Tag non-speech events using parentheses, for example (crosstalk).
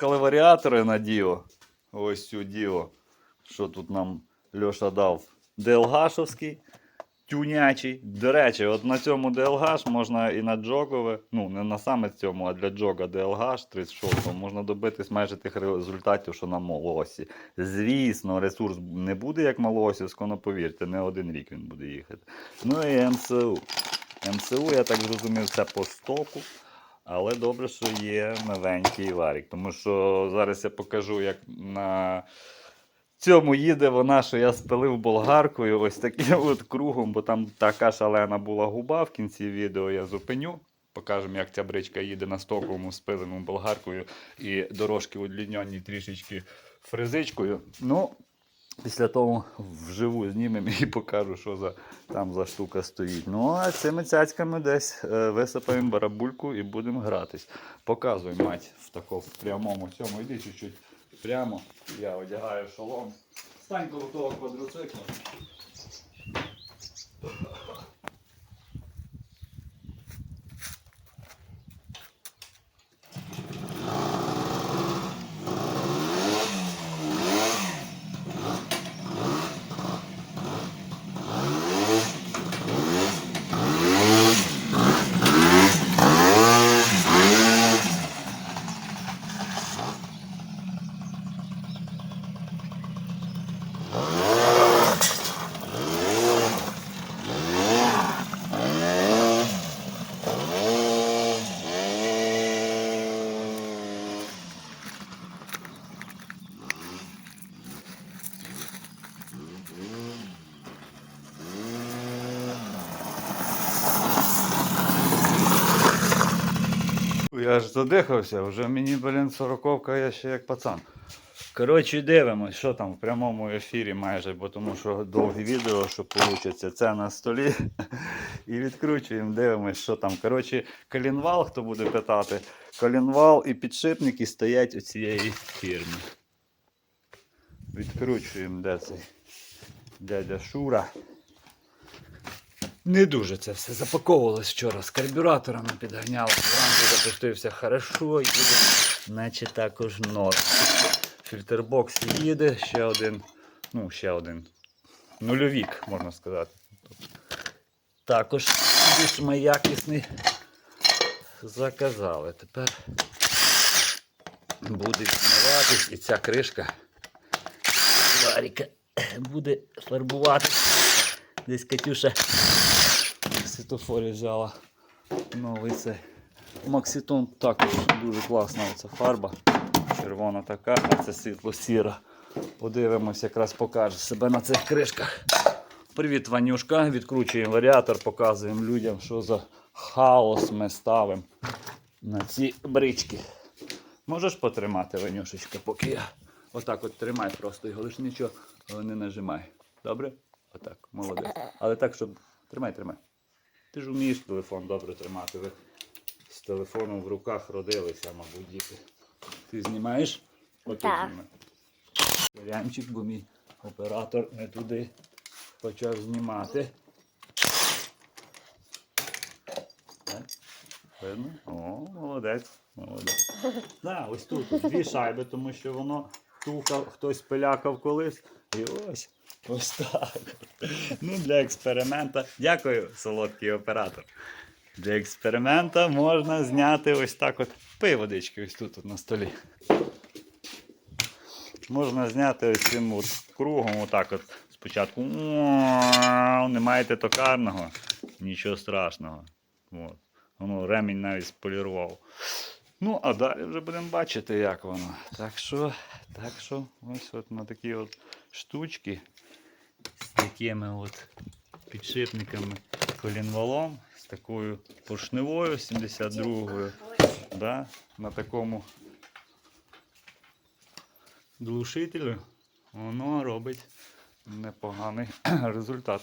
Приїхали варіатори на Діо. Ось цю Діо. Що тут нам Льоша дав? ДЛГшовський, тюнячий. До речі, от на цьому ДЛГ можна і на джогове, ну не на саме цьому, а для джога ДЛГ 36 можна добитись майже тих результатів, що на молосі. Звісно, ресурс не буде як малосівсько, але повірте, не один рік він буде їхати. Ну і МСУ. МСУ, я так зрозумів, це по стоку. Але добре, що є новенький варік. Тому що зараз я покажу, як на цьому їде вона, що я спилив болгаркою, ось таким (laughs) от кругом, бо там така шалена була губа. В кінці відео я зупиню. Покажемо, як ця бричка їде на стоковому спиленому болгаркою і дорожки удлінені трішечки фрезичкою. Ну, після того вживу знімемо і покажу, що за, там за штука стоїть. Ну, а цими цяцьками десь е, висипаємо барабульку і будемо гратись. Показуй, мать, в такому прямому цьому. Йди чуть-чуть прямо. Я одягаю шолом. Стань коло того квадроцикла. Я ж задихався, вже мені, блін, сороковка, я ще як пацан. Коротше, дивимось, що там в прямому ефірі майже, бо тому що довгі відео, що вийде, це на столі. І відкручуємо, дивимось, що там. Коротше, колінвал, хто буде питати, колінвал і підшипники стоять у цієї фірми. Відкручуємо, де цей дядя Шура. Не дуже це все запаковувалось вчора. З карбюраторами підганяли. Вранку запустився хорошо, їде, наче також норм. Фільтрбокс їде, ще один, ну, ще один. Нульовік, можна сказати. Також більш якісний заказали. Тепер буде відмиватись і ця кришка Варіка буде фарбуватись. Десь Катюша в світофорі взяла новий цей. Макситон також дуже класна оця фарба. Червона така, а це світло-сіра. Подивимось, якраз покаже себе на цих кришках. Привіт, Ванюшка. Відкручуємо варіатор, показуємо людям, що за хаос ми ставимо на ці брички. Можеш потримати, Ванюшечка, поки я. Отак от тримай просто його лиш нічого, не нажимай. Добре? Отак, молодець. Але так, щоб. Тримай, тримай. Ти ж вмієш телефон добре тримати. Ви з телефоном в руках родилися, мабуть, діти. Ти знімаєш? Так. знімай. Варіанчик, бо мій оператор не туди почав знімати. Так. Видно? О, молодець. Молодець. (laughs) Да, ось тут дві шайби, тому що воно тухав, хтось пилякав колись. І ось. Ось так. Ну, для експеримента. Дякую, солодкий оператор. Для експеримента можна зняти ось так от пий водички ось тут от на столі. Можна зняти ось цим от кругом, отак от спочатку. Не маєте токарного, нічого страшного. От. Воно ремінь навіть сполірував. Ну, а далі вже будемо бачити, як воно. Так що, так що, ось от на такі от штучки з такими от підшипниками колінвалом, з такою поршневою 72-ю. Да, на такому глушителю воно робить непоганий (clears throat) результат.